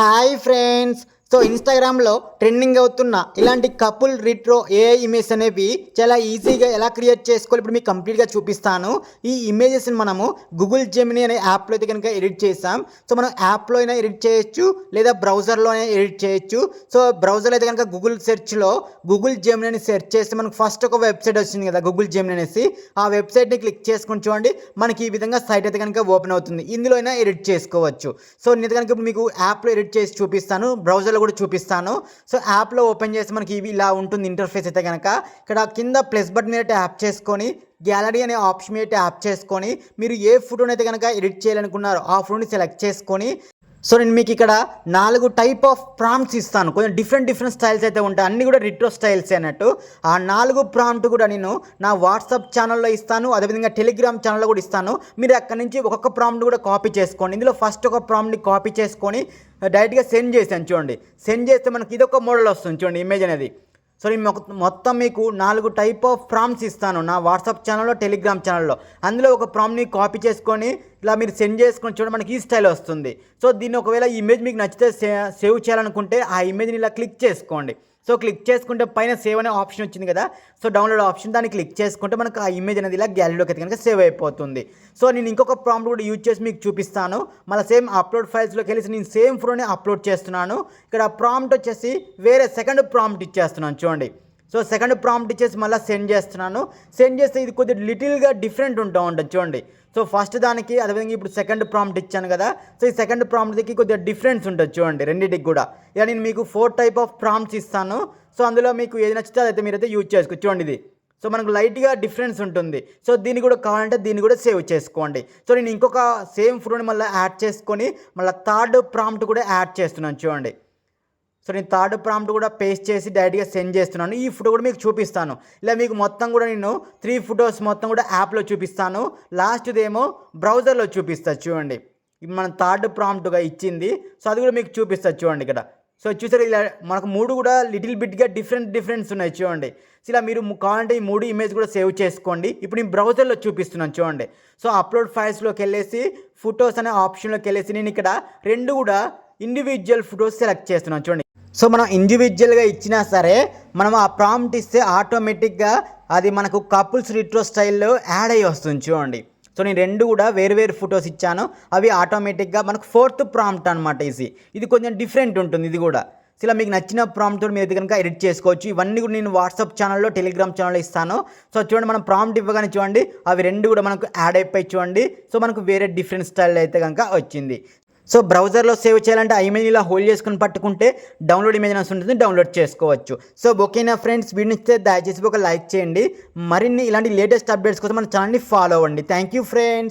Hi friends so ఇన్స్టాగ్రామ్లో trending అవుతున్న ఇలాంటి కపుల్ రిట్రో ఏ ఇమేజ్ అనేవి చాలా ఈజీగా ఎలా క్రియేట్ చేసుకోవాలి ఇప్పుడు మీకు కంప్లీట్గా చూపిస్తాను. ఈ ఇమేజెస్ని మనము గూగుల్ జెమిని అనే యాప్లో అయితే కనుక ఎడిట్ చేసాం సో మనం యాప్లో అయినా ఎడిట్ చేయొచ్చు లేదా బ్రౌజర్లో అయినా ఎడిట్ చేయొచ్చు. సో బ్రౌజర్లో అయితే కనుక గూగుల్ సెర్చ్లో గూగుల్ జెమిని అని సెర్చ్ చేస్తే మనకు ఫస్ట్ ఒక వెబ్సైట్ వచ్చింది కదా గూగుల్ జెమిని అనేసి. ఆ వెబ్సైట్ని క్లిక్ చేసుకుని చూడండి మనకి ఈ విధంగా సైట్ అయితే కనుక ఓపెన్ అవుతుంది. ఇందులో అయినా ఎడిట్ చేసుకోవచ్చు. సో నేను కనుక ఇప్పుడు మీకు యాప్లో ఎడిట్ చేసి చూపిస్తాను. బ్రౌజర్లో కూడా చూపిస్తాను. సో యాప్లో ఓపెన్ చేసి మనకి ఇవి ఇలా ఉంటుంది ఇంటర్ఫేస్ అయితే కనుక ఇక్కడ కింద ప్లస్ బటన్ మీద ట్యాప్ చేసుకొని గ్యాలరీ అనే ఆప్షన్ మీద ట్యాప్ చేసుకొని మీరు ఏ ఫోటోని అయితే కనుక ఎడిట్ చేయాలనుకున్నారో ఆ ఫోటోని సెలెక్ట్ చేసుకొని సో నేను మీకు ఇక్కడ నాలుగు టైప్ ఆఫ్ ప్రాంప్ట్స్ ఇస్తాను. కొంచెం డిఫరెంట్ డిఫరెంట్ స్టైల్స్ అయితే ఉంటాయి. అన్నీ కూడా రిట్రో స్టైల్స్ అన్నట్టు. ఆ నాలుగు ప్రాంప్ట్ కూడా నేను నా వాట్సాప్ ఛానల్లో ఇస్తాను. అదేవిధంగా టెలిగ్రామ్ ఛానల్లో కూడా ఇస్తాను. మీరు అక్కడ నుంచి ఒక్కొక్క ప్రాంప్ట్ కూడా కాపీ చేసుకోండి. ఇందులో ఫస్ట్ ఒక ప్రాంప్ట్ని కాపీ చేసుకొని డైరెక్ట్గా సెండ్ చేశాను చూడండి. సెండ్ చేస్తే మనకి ఇదొక మోడల్ వస్తుంది చూడండి ఇమేజ్ అనేది. సో నేను మొత్తం మీకు నాలుగు టైప్ ఆఫ్ ప్రామ్స్ ఇస్తాను. నా వాట్సాప్ ఛానల్లో టెలిగ్రామ్ ఛానల్లో అందులో ఒక ప్రామ్ని కాపీ చేసుకొని ఇలా మీరు సెండ్ చేసుకొని చూడండి మనకి ఈ స్టైల్ వస్తుంది. సో దీన్ని ఒకవేళ ఈ ఇమేజ్ మీకు నచ్చితే సే- సేవ్ చేయాలనుకుంటే ఆ ఇమేజ్ని ఇలా క్లిక్ చేసుకోండి. సో క్లిక్ చేసుకుంటే పైన సేవ్ అనే ఆప్షన్ వచ్చింది కదా. సో డౌన్లోడ్ ఆప్షన్ దాన్ని క్లిక్ చేసుకుంటే మనకు ఆ ఇమేజ్ అనేది ఇలా గ్యాలరీలోకి అయితే కనుక సేవ్ అయిపోతుంది. సో నేను ఇంకొక ప్రాంప్ట్ కూడా యూజ్ చేసి మీకు చూపిస్తాను. మళ్ళీ సేమ్ అప్లోడ్ ఫైల్స్లోకి వెళ్ళి నేను సేమ్ ఫోటోని అప్లోడ్ చేస్తున్నాను. ఇక్కడ ప్రాంప్ట్ వచ్చేసి వేరే సెకండ్ ప్రాంప్ట్ ఇచ్చేస్తున్నాను చూడండి. సో సెకండ్ ప్రాంప్ట్ ఇచ్చేసి మళ్ళీ సెండ్ చేస్తున్నాను. సెండ్ చేస్తే ఇది కొద్దిగా లిటిల్గా డిఫరెంట్ ఉంటా ఉంటుంది చూడండి. సో ఫస్ట్ దానికి అదేవిధంగా ఇప్పుడు సెకండ్ ప్రాంప్ట్ ఇచ్చాను కదా. సో ఈ సెకండ్ ప్రాంప్ట్కి కొద్దిగా డిఫరెన్స్ ఉంటుంది చూడండి రెండింటికి కూడా. ఇక నేను మీకు ఫోర్ టైప్ ఆఫ్ ప్రాంప్ట్స్ ఇస్తాను. సో అందులో మీకు ఏది నచ్చితే అదైతే మీరైతే యూజ్ చేసుకోవచ్చు చూడండి ఇది. సో మనకు లైట్గా డిఫరెన్స్ ఉంటుంది. సో దీన్ని కూడా కావాలంటే దీన్ని కూడా సేవ్ చేసుకోండి. సో నేను ఇంకొక సేమ్ ఫోటోని మళ్ళీ యాడ్ చేసుకొని మళ్ళీ థర్డ్ ప్రాంప్ట్ కూడా యాడ్ చేస్తున్నాను చూడండి. సో నేను థర్డ్ ప్రాంప్ట్ కూడా పేస్ట్ చేసి డైరెక్ట్గా సెండ్ చేస్తున్నాను. ఈ ఫోటో కూడా మీకు చూపిస్తాను. ఇలా మీకు మొత్తం కూడా నేను త్రీ ఫొటోస్ మొత్తం కూడా యాప్లో చూపిస్తాను. లాస్ట్ది ఏమో బ్రౌజర్లో చూపిస్తా చూడండి. మనం థర్డ్ ప్రాంప్ట్గా ఇచ్చింది. సో అది కూడా మీకు చూపిస్తా చూడండి ఇక్కడ. సో చూసారు ఇలా మనకు మూడు కూడా లిటిల్ బిట్గా డిఫరెంట్ డిఫరెన్స్ ఉన్నాయి చూడండి. సో ఇలా మీరు కావాలంటే ఈ మూడు ఇమేజ్ కూడా సేవ్ చేసుకోండి. ఇప్పుడు నేను బ్రౌజర్లో చూపిస్తున్నాను చూడండి. సో అప్లోడ్ ఫైల్స్లోకి వెళ్ళేసి ఫొటోస్ అనే ఆప్షన్లోకి వెళ్ళేసి నేను ఇక్కడ రెండు కూడా ఇండివిజువల్ ఫొటోస్ సెలెక్ట్ చేస్తున్నాను చూడండి. సో మనం ఇండివిజువల్గా ఇచ్చినా సరే మనం ఆ ప్రాంప్ట్ ఇస్తే ఆటోమేటిక్గా అది మనకు కపుల్స్ రిట్రో స్టైల్లో యాడ్ అయ్యి వస్తుంది చూడండి. సో నేను రెండు కూడా వేరు వేరు ఫొటోస్ ఇచ్చాను. అవి ఆటోమేటిక్గా మనకు ఫోర్త్ ప్రాంప్ట్ అనమాట ఇది. ఇది కొంచెం డిఫరెంట్ ఉంటుంది ఇది కూడా. సో ఇలా మీకు నచ్చిన ప్రాంప్ట్ మీరు కనుక ఎడిట్ చేసుకోవచ్చు. ఇవన్నీ కూడా నేను వాట్సాప్ ఛానల్లో టెలిగ్రామ్ ఛానల్లో ఇస్తాను. సో చూడండి మనం ప్రాంప్ట్ ఇవ్వగానే చూడండి అవి రెండు కూడా మనకు యాడ్ అయిపోయి చూడండి. సో మనకు వేరే డిఫరెంట్ స్టైల్ అయితే కనుక వచ్చింది. సో బ్రౌజర్లో సేవ్ చేయాలంటే ఆ ఇమేజ్ ఇలా హోల్డ్ చేసుకుని పట్టుకుంటే డౌన్లోడ్ ఇమేజ్ అనేసి ఉంటుంది డౌన్లోడ్ చేసుకోవచ్చు. సో ఓకేనా ఫ్రెండ్స్ వీడియో దయచేసి ఒక లైక్ చేయండి. మరిన్ని ఇలాంటి లేటెస్ట్ అప్డేట్స్ కోసం మన ఛానల్ని ఫాలో అవ్వండి. Thank you friends.